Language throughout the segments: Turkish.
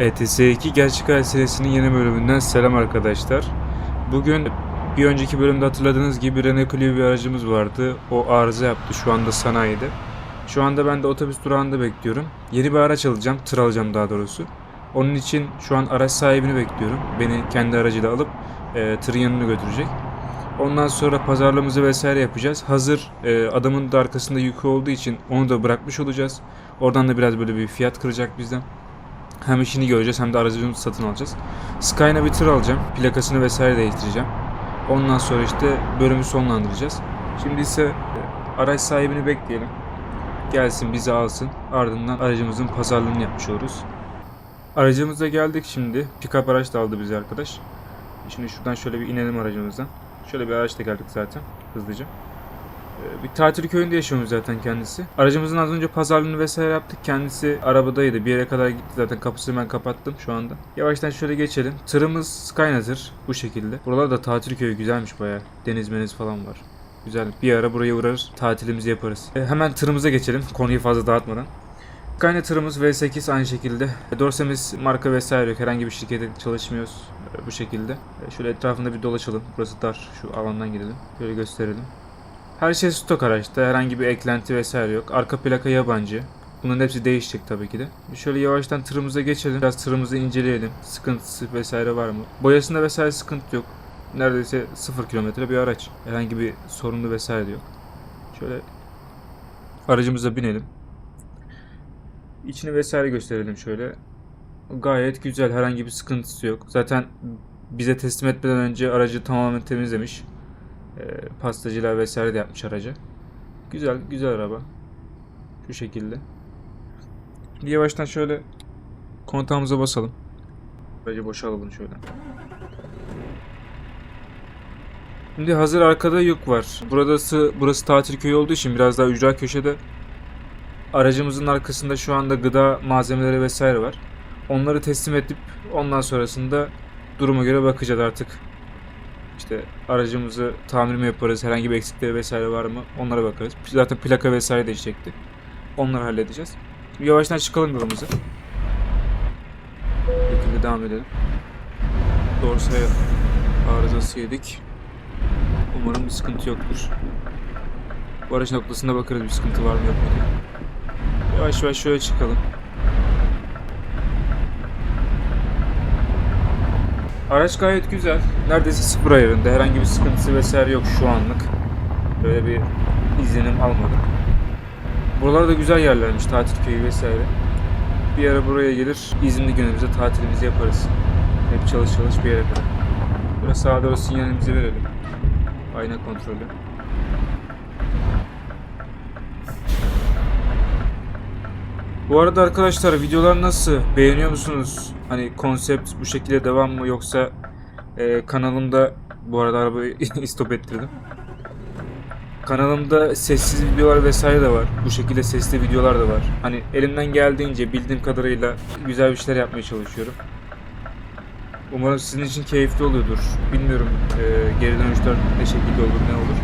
ETS2 Gerçek Hayat serisinin yeni bölümünden selam arkadaşlar. Bugün bir önceki bölümde hatırladığınız gibi Renault Clio bir aracımız vardı. O arıza yaptı şu anda sanayide. Şu anda ben de otobüs durağında bekliyorum. Yeni bir araç alacağım, tır alacağım daha doğrusu. Onun için şu an araç sahibini bekliyorum. Beni kendi aracıyla alıp e, tırın yanına götürecek. Ondan sonra pazarlığımızı vesaire yapacağız. Hazır e, adamın da arkasında yükü olduğu için onu da bırakmış olacağız. Oradan da biraz böyle bir fiyat kıracak bizden. Hem işini göreceğiz hem de aracımızı satın alacağız. Skyna bir alacağım. Plakasını vesaire değiştireceğim. Ondan sonra işte bölümü sonlandıracağız. Şimdi ise e, araç sahibini bekleyelim. Gelsin bizi alsın. Ardından aracımızın pazarlığını yapmış oluruz. Aracımıza geldik şimdi. Pickup araç da aldı bizi arkadaş. Şimdi şuradan şöyle bir inelim aracımızdan. Şöyle bir araçla geldik zaten hızlıca. Ee, Bir tatil köyünde yaşıyormuş zaten kendisi. Aracımızın az önce pazarlığını vesaire yaptık. Kendisi arabadaydı. Bir yere kadar gitti zaten. Kapısını ben kapattım şu anda. Yavaştan şöyle geçelim. Tırımız Skynazer bu şekilde. Buralar da tatil köyü güzelmiş bayağı. Deniz meniz falan var. Güzel. Bir ara buraya uğrarız. Tatilimizi yaparız. Ee, hemen tırımıza geçelim. Konuyu fazla dağıtmadan. Skynet tırımız V8 aynı şekilde. Dorsemiz marka vesaire yok. Herhangi bir şirkete çalışmıyoruz. Ee, Bu şekilde. Ee, Şöyle etrafında bir dolaşalım. Burası dar. Şu alandan gidelim. Şöyle gösterelim. Her şey stok araçta. Herhangi bir eklenti vesaire yok. Arka plaka yabancı. Bunların hepsi değişecek tabii ki de. Şöyle yavaştan tırımıza geçelim. Biraz tırımızı inceleyelim. Sıkıntısı vesaire var mı? Boyasında vesaire sıkıntı yok. Neredeyse 0 kilometre bir araç. Herhangi bir sorunu vesaire de yok. Şöyle aracımıza binelim. İçini vesaire gösterelim şöyle. Gayet güzel. Herhangi bir sıkıntısı yok. Zaten bize teslim etmeden önce aracı tamamen temizlemiş. E, pastacılar vesaire de yapmış araca. Güzel, güzel araba. Şu şekilde. Şimdi yavaştan şöyle kontağımıza basalım. Aracı boşa alalım şöyle. Şimdi hazır arkada yük var. Burası burası tatil köyü olduğu için biraz daha ücra köşede. Aracımızın arkasında şu anda gıda malzemeleri vesaire var. Onları teslim edip ondan sonrasında duruma göre bakacağız artık. İşte aracımızı tamir mi yaparız, herhangi bir eksikleri vesaire var mı onlara bakarız. Zaten plaka vesaire değişecekti. Onları halledeceğiz. Yavaştan çıkalım yolumuza. Bu devam edelim. Dorsaya arızası yedik. Umarım bir sıkıntı yoktur. Bu araç noktasında bakarız bir sıkıntı var mı yok mu diye. Yavaş yavaş şöyle çıkalım. Araç gayet güzel. Neredeyse sıfır ayarında. Herhangi bir sıkıntısı vesaire yok şu anlık. Böyle bir izlenim almadım. Buralar da güzel yerlermiş. Tatil köyü vesaire. Bir ara buraya gelir. izinli günümüzde tatilimizi yaparız. Hep çalış çalış bir yere kadar. Böyle sağa doğru sinyalimizi verelim. Ayna kontrolü. Bu arada arkadaşlar videolar nasıl? Beğeniyor musunuz? Hani konsept bu şekilde devam mı yoksa e, kanalımda bu arada arabayı stop ettirdim. Kanalımda sessiz videolar vesaire de var. Bu şekilde sesli videolar da var. Hani elimden geldiğince bildiğim kadarıyla güzel bir şeyler yapmaya çalışıyorum. Umarım sizin için keyifli oluyordur. Bilmiyorum e, geri dönüşler ne şekilde olur ne olur.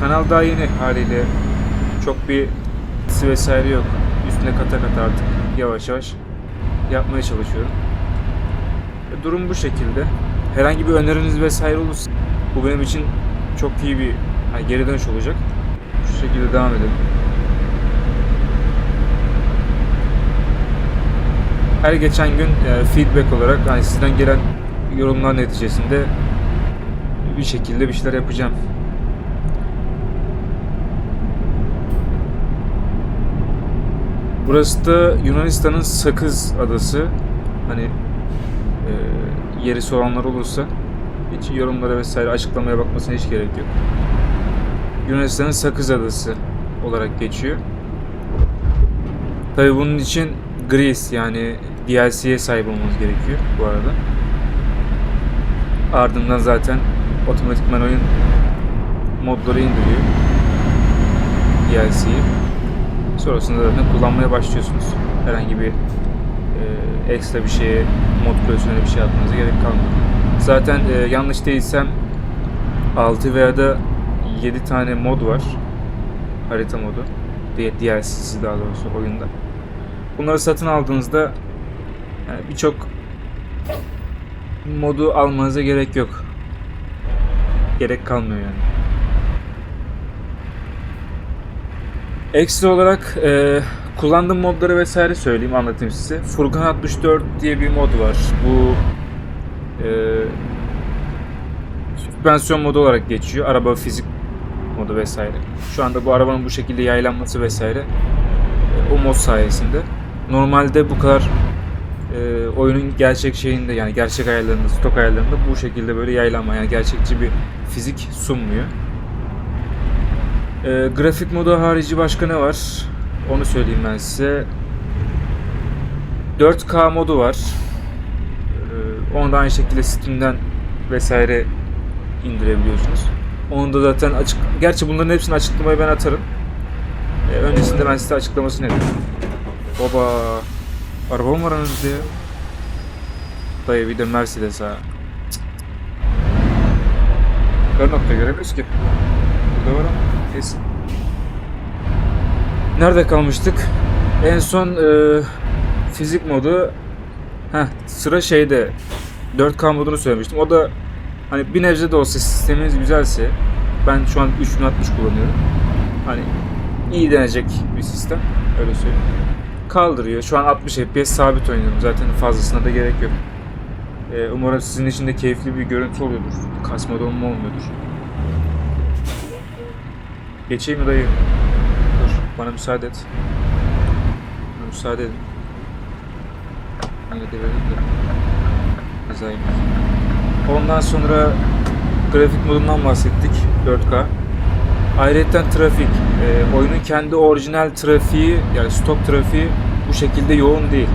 Kanal daha yeni haliyle çok bir vesaire yok. Üstüne kata kata artık yavaş yavaş yapmaya çalışıyorum. E, durum bu şekilde. Herhangi bir öneriniz vesaire olursa bu benim için çok iyi bir hani geri dönüş olacak. Şu şekilde devam edelim. Her geçen gün e, feedback olarak hani sizden gelen yorumlar neticesinde bir şekilde bir şeyler yapacağım. Burası da Yunanistan'ın Sakız Adası. Hani e, yerisi olanlar olursa hiç yorumlara vesaire açıklamaya bakmasına hiç gerek yok. Yunanistan'ın Sakız Adası olarak geçiyor. Tabi bunun için Greece yani DLC'ye sahip olmamız gerekiyor bu arada. Ardından zaten otomatikman oyun modları indiriyor. DLC'yi. Sonrasında zaten kullanmaya başlıyorsunuz. Herhangi bir e, ekstra bir şeye, mod profesyonel bir şey atmanıza gerek kalmıyor. Zaten e, yanlış değilsem 6 veya da 7 tane mod var. Harita modu. DLC'si daha doğrusu oyunda. Bunları satın aldığınızda Yani birçok modu almanıza gerek yok. Gerek kalmıyor yani. Ekstra olarak e, kullandığım modları vesaire söyleyeyim anlatayım size. Furkan 64 diye bir mod var. Bu e, süspansiyon modu olarak geçiyor. Araba fizik modu vesaire. Şu anda bu arabanın bu şekilde yaylanması vesaire e, o mod sayesinde. Normalde bu kadar e, oyunun gerçek şeyinde yani gerçek ayarlarında, stok ayarlarında bu şekilde böyle yaylanma yani gerçekçi bir fizik sunmuyor. E, grafik modu harici başka ne var? Onu söyleyeyim ben size. 4K modu var. E, onu da aynı şekilde Steam'den vesaire indirebiliyorsunuz. Onu da zaten açık... Gerçi bunların hepsini açıklamayı ben atarım. E, öncesinde ben size açıklamasını yapayım. Baba. Araba mı var aranızda ya? Dayı bir de Mercedes ha. Kör nokta göremiyoruz ki. Burada var ama neyse. Nerede kalmıştık? En son e, fizik modu Heh, sıra şeyde 4K modunu söylemiştim. O da hani bir nebze de olsa sisteminiz güzelse ben şu an 3060 kullanıyorum. Hani iyi denecek bir sistem. Öyle söyleyeyim. Kaldırıyor. Şu an 60 FPS sabit oynuyorum. Zaten fazlasına da gerek yok. Ee, umarım sizin için de keyifli bir görüntü oluyordur. Kasma donma olmuyordur. Geçeyim mi dayı? Dur. Bana müsaade et. Bana müsaade edin. Yine de. Kazayım. Ondan sonra grafik modundan bahsettik. 4K. Ayrıca trafik. E, oyunun kendi orijinal trafiği yani stok trafiği bu şekilde yoğun değil.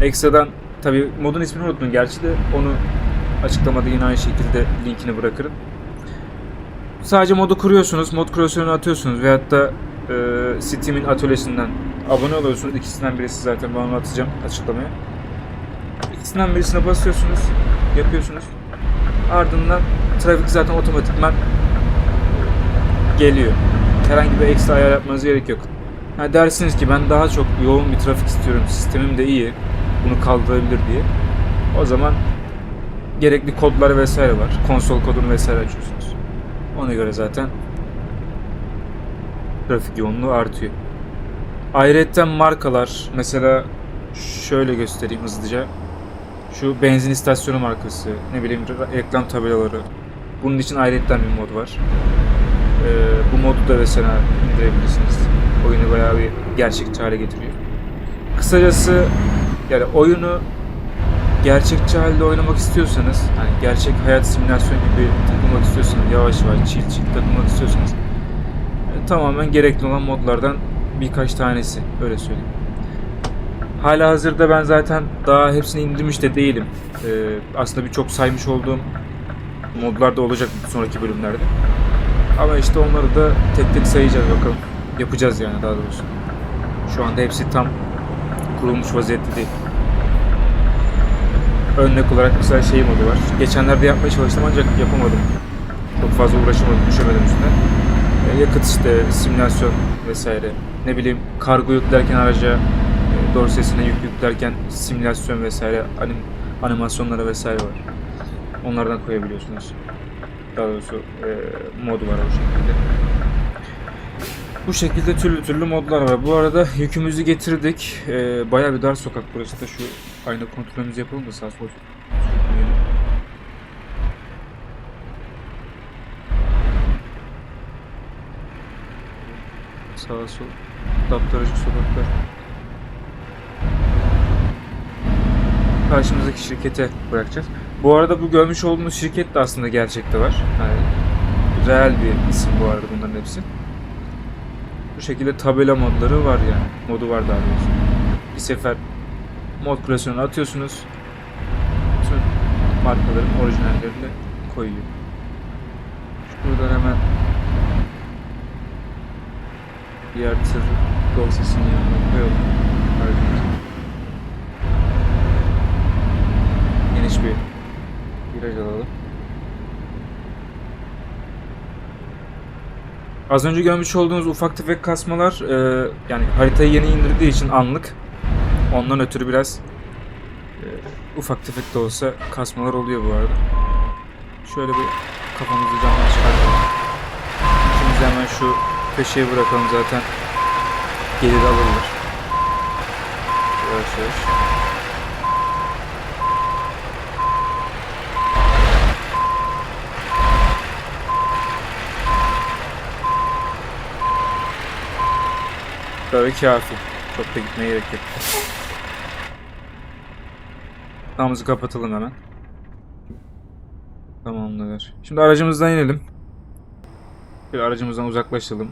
Ekstradan tabi modun ismini unuttum gerçi de onu açıklamada yine aynı şekilde linkini bırakırım. Sadece modu kuruyorsunuz, mod klasörünü atıyorsunuz veyahut da e, Steam'in atölyesinden abone oluyorsunuz. İkisinden birisi zaten ben onu atacağım açıklamaya. İkisinden birisine basıyorsunuz, yapıyorsunuz. Ardından trafik zaten otomatikman geliyor. Herhangi bir ekstra ayar yapmanız gerek yok. Ha dersiniz ki ben daha çok yoğun bir trafik istiyorum. Sistemim de iyi. Bunu kaldırabilir diye. O zaman gerekli kodlar vesaire var. Konsol kodunu vesaire açıyorsunuz. Ona göre zaten trafik yoğunluğu artıyor. Ayrıca markalar mesela şöyle göstereyim hızlıca. Şu benzin istasyonu markası, ne bileyim reklam tabelaları. Bunun için ayrıca bir mod var. Ee, bu modu da mesela indirebilirsiniz. Oyunu bayağı bir gerçekçi hale getiriyor. Kısacası yani oyunu gerçekçi halde oynamak istiyorsanız, hani gerçek hayat simülasyon gibi takılmak istiyorsanız, yavaş yavaş chill chill takılmak istiyorsanız e, tamamen gerekli olan modlardan birkaç tanesi öyle söyleyeyim. Hala hazırda ben zaten daha hepsini indirmiş de değilim. Ee, aslında birçok saymış olduğum modlar da olacak sonraki bölümlerde. Ama işte onları da tek tek sayacağız bakalım. Yapacağız yani daha doğrusu. Şu anda hepsi tam kurulmuş vaziyette değil. Örnek olarak mesela şey modu var. Geçenlerde yapmaya çalıştım ancak yapamadım. Çok fazla uğraşamadım, düşemedim üstüne. E, yakıt işte, simülasyon vesaire. Ne bileyim kargo yüklerken araca, e, dorsesine yük yüklerken simülasyon vesaire, anim, animasyonları vesaire var. Onlardan koyabiliyorsunuz. Daha doğrusu e, mod var o şekilde. Bu şekilde türlü türlü modlar var. Bu arada yükümüzü getirdik. E, bayağı bir dar sokak burası da şu ayna kontrolümüzü yapalım da sağ sol. Sağ sol. Daptaracık sokaklar. Karşımızdaki şirkete bırakacağız. Bu arada bu görmüş olduğunuz şirket de aslında gerçekte var. Yani real bir isim bu arada bunların hepsi. Bu şekilde tabela modları var yani. Modu var daha doğrusu. Bir sefer mod klasörünü atıyorsunuz. Tüm markaların orijinallerini koyuyor. Şuradan hemen diğer tır dosyasının yanına koyalım. Aracımızı. Geniş bir viraj alalım. Az önce görmüş olduğunuz ufak tefek kasmalar e, yani haritayı yeni indirdiği için anlık. Ondan ötürü biraz ufak tefek de olsa kasmalar oluyor bu arada. Şöyle bir kafamızı camdan çıkartalım. İkimiz hemen şu köşeye bırakalım zaten gelir alırlar. Yavaş yavaş. Böyle kafi. Çok da gitmeye gerek yok. Namızı kapatalım hemen. Tamamdır. Şimdi aracımızdan inelim. Bir aracımızdan uzaklaşalım.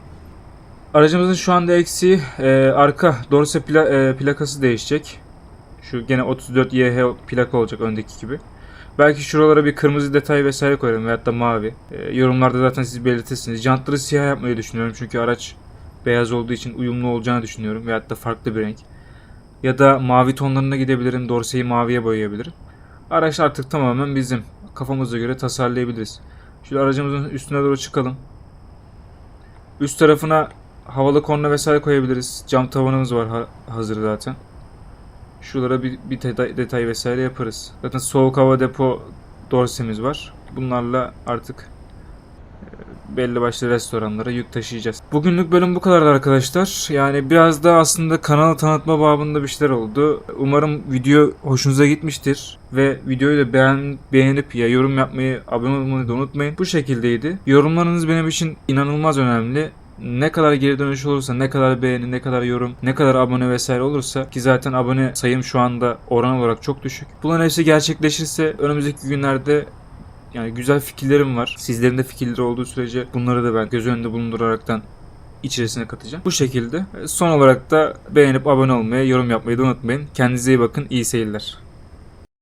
Aracımızın şu anda eksiği e, arka dorse pla- e, plakası değişecek. Şu gene 34YH plaka olacak öndeki gibi. Belki şuralara bir kırmızı detay vesaire koyarım veyahut da mavi. E, yorumlarda zaten siz belirtirsiniz. Jantları siyah yapmayı düşünüyorum çünkü araç beyaz olduğu için uyumlu olacağını düşünüyorum veyahut da farklı bir renk. Ya da mavi tonlarına gidebilirim. Dorseyi maviye boyayabilirim. Araç artık tamamen bizim. Kafamıza göre tasarlayabiliriz. Şöyle aracımızın üstüne doğru çıkalım. Üst tarafına havalı korna vesaire koyabiliriz. Cam tavanımız var ha- hazır zaten. Şuralara bir, bir detay, detay vesaire yaparız. Zaten soğuk hava depo dorsemiz var. Bunlarla artık belli başlı restoranlara yük taşıyacağız. Bugünlük bölüm bu kadardı arkadaşlar. Yani biraz da aslında kanalı tanıtma babında bir şeyler oldu. Umarım video hoşunuza gitmiştir. Ve videoyu da beğen, beğenip ya yorum yapmayı, abone olmayı da unutmayın. Bu şekildeydi. Yorumlarınız benim için inanılmaz önemli ne kadar geri dönüş olursa, ne kadar beğeni, ne kadar yorum, ne kadar abone vesaire olursa ki zaten abone sayım şu anda oran olarak çok düşük. Bunların hepsi gerçekleşirse önümüzdeki günlerde yani güzel fikirlerim var. Sizlerin de fikirleri olduğu sürece bunları da ben göz önünde bulunduraraktan içerisine katacağım. Bu şekilde. Son olarak da beğenip abone olmayı, yorum yapmayı da unutmayın. Kendinize iyi bakın. İyi seyirler.